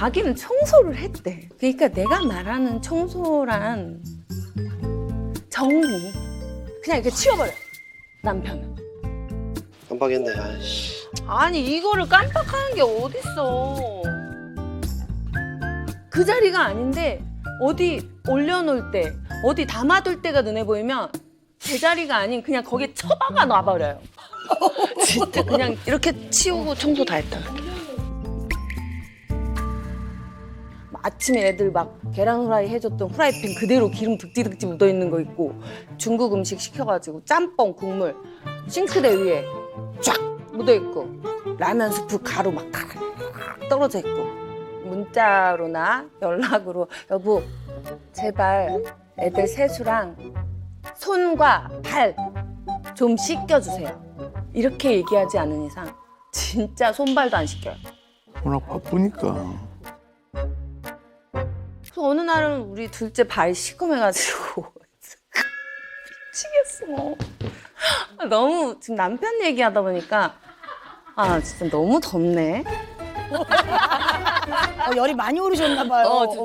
자기는 청소를 했대. 그러니까 내가 말하는 청소란 정리. 그냥 이렇게 치워버려. 남편은. 깜빡했네. 아이씨. 아니 이거를 깜빡하는 게 어딨어. 그 자리가 아닌데 어디 올려놓을 때, 어디 담아둘 때가 눈에 보이면 제자리가 아닌 그냥 거기에 처박아 놔버려요. 진짜 그냥 이렇게 치우고 청소 다 했다. 아침에 애들 막 계란 후라이 해줬던 후라이팬 그대로 기름 득지득지 묻어있는 거 있고 중국 음식 시켜가지고 짬뽕 국물 싱크대 위에 쫙 묻어있고 라면 스프 가루 막 떨어져 있고 문자로나 연락으로. 여보 제발 애들 세수랑 손과 발 좀 씻겨주세요. 이렇게 얘기하지 않은 이상 진짜 손발도 안 씻겨요. 워낙 바쁘니까. 그래서 어느 날은 우리 둘째 발이 시커매가지고 미치겠어. 너무 지금 남편 얘기하다 보니까 아 진짜 너무 덥네. 어, 열이 많이 오르셨나 봐요. 어, 진짜